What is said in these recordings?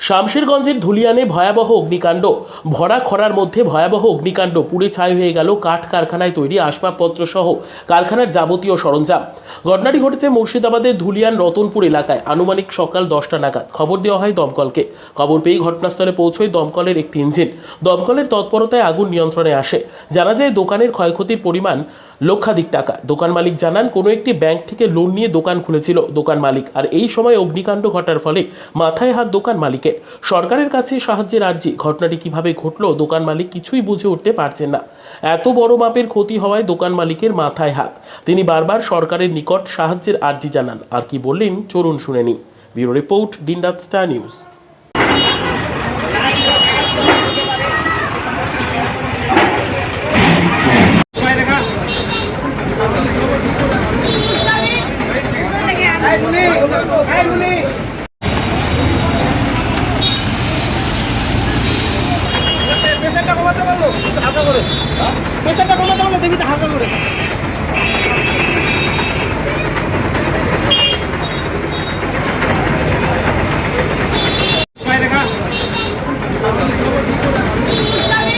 শামশেরগঞ্জের ধুলিয়ানে ভয়াবহ অগ্নিকাণ্ড। ভরা খরার মধ্যে ভয়াবহ অগ্নিকাণ্ড পুড়ে ছাই হয়ে গেল কাঠ কারখানায় তৈরি আসবাবপত্র সহ কারখানার যাবতীয় সরঞ্জাম। ঘটনাটি ঘটেছে মুর্শিদাবাদের ধুলিয়ান রতনপুর এলাকায়। আনুমানিক সকাল দশটা নাগাদ। খবর দেওয়া হয় দমকলকে। খবর পেয়ে ঘটনাস্থলে পৌঁছয় দমকলের একটি ইঞ্জিন। দমকলের তৎপরতায় আগুন নিয়ন্ত্রণে আসে। জানা যায়, দোকানের ক্ষয়ক্ষতির পরিমাণ লক্ষাধিক টাকা। দোকান মালিক জানান, কোনো একটি ব্যাংক থেকে লোন নিয়ে দোকান খুলেছিল দোকান মালিক। আর এই সময় অগ্নিকাণ্ড ঘটার ফলে মাথায় হাত দোকান মালিকের। সরকারের কাছে সাহায্যের আর্জি। ঘটনাটি কীভাবে ঘটলো দোকান মালিক কিছুই বুঝে উঠতে পারছেন না। এত বড় মাপের ক্ষতি হওয়ায় দোকান মালিকের মাথায় হাত। তিনি বারবার সরকারের নিকট সাহায্যের আর্জি জানান। আর কি বললেন, চলুন শুনে নি ব্যুরো রিপোর্ট, দিনরাত স্টার নিউজ। করে প্রেশারটা কমাতে পারল তুমি তো হালকা করে ছিল আমি জানি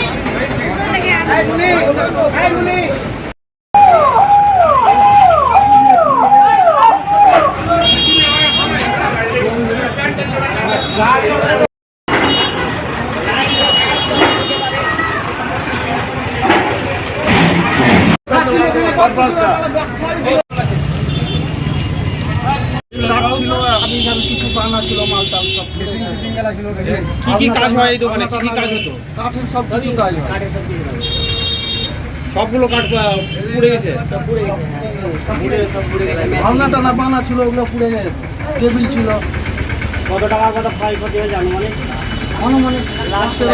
কিছু পানা ছিল মাল টাল সব কি কি কাজ হয় এই দোকানে? কি কি কাজ হতো? কাঠের সব কিছু কাজ সবগুলো কাঠ পুড়ে গেছে? ভাঙনা টানা পানা ছিল ওগুলো পুড়ে গেছে। টেবিল ছিল। কত টাকা কত ক্ষয়ক্ষতি হয়েছে আনুমানিক? অনুমানিক লাখের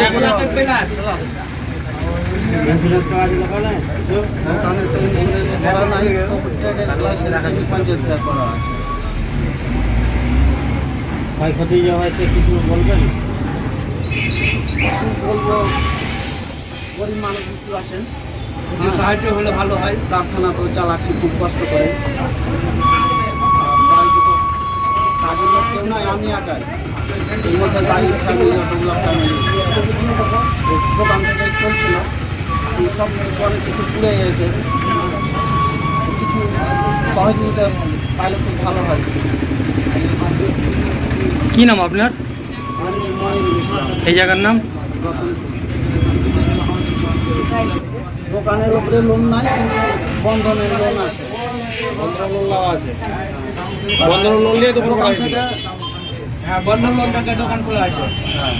ক্ষয়ক্ষতি যে হয়েছে কিছু বলবেন গরিব মানুষ বুঝতে পারছেন সাহায্য হলে। ভালো হয় কারখানা তো চালাচ্ছি খুব কষ্ট করে কাজের নাই আমি একাই এর মধ্যে বাড়ির দোকান থেকে চলছিল এই সব অনেক কিছু পুড়ে গেছে। কিছু সহযোগিতা পাইলে খুব ভালো হয়। কি নাম আপনার? এই জায়গার নাম? দোকানের উপরে লোন নাই বন্ধনের লোন আছে। বন্ধন লোন নেওয়া আছে। বন্ধন লোন নিয়ে দোকান করা দোকান হয়েছিল থেকে হ্যাঁ বন্ধন লোন দোকান খোলা আছে। হ্যাঁ।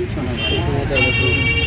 বাড়ির পিছনে